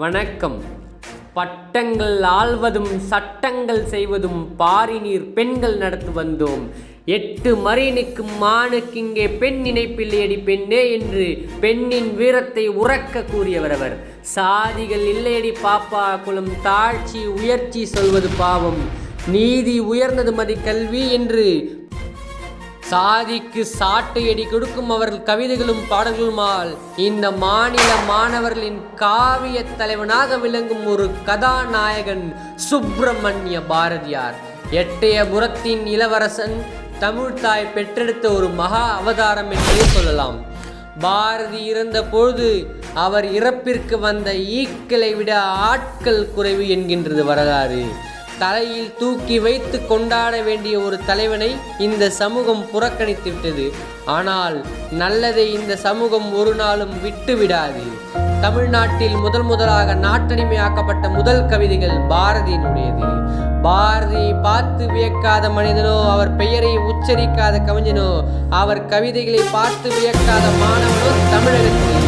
வணக்கம். பட்டங்கள் ஆள்வதும் சட்டங்கள் செய்வதும் பாரினீர் பெண்கள் நடத்து வந்தோம். எட்டு மறினுக்கும் மானுக்கு இங்கே பெண் நினைப்பில்லையடி பெண்ணே என்று பெண்ணின் வீரத்தை உறக்க கூறியவர் அவர் சாதிகள் இல்லையடி பாப்பா குலம் தாழ்ச்சி உயர்ச்சி சொல்வது பாவம். நீதி உயர்ந்தது மதி கல்வி என்று சாதிக்கு சாட்டையடி கொடுக்கும் அவர்கள் கவிதைகளும் பாடல்களுமால் இந்த மாநில மாணவர்களின் காவிய தலைவனாக விளங்கும் ஒரு கதாநாயகன் சுப்பிரமணிய பாரதியார். எட்டயபுரத்தின் இளவரசன் தமிழ்தாய் பெற்றெடுத்த ஒரு மகா அவதாரம் என்றே சொல்லலாம். பாரதி இறந்த பொழுது அவர் இறப்பிற்கு வந்த ஈக்களை விட ஆட்கள் குறைவு என்கின்றது வரலாறு. தலையில் தூக்கி வைத்து கொண்டாட வேண்டிய ஒரு தலைவனை இந்த சமூகம் புறக்கணித்து விட்டது ஆனால் நல்லதை இந்த சமூகம் ஒரு நாளும் விட்டு விடாது. தமிழ்நாட்டில் முதல் முதலாக நாட்டடிமையாக்கப்பட்ட முதல் கவிதைகள் பாரதியினுடையது. பாரதி பார்த்து வியக்காத மனிதனோ அவர் பெயரை உச்சரிக்காத கவிஞனோ அவர் கவிதைகளை பார்த்து வியக்காத மாணவனோ தமிழகத்தில்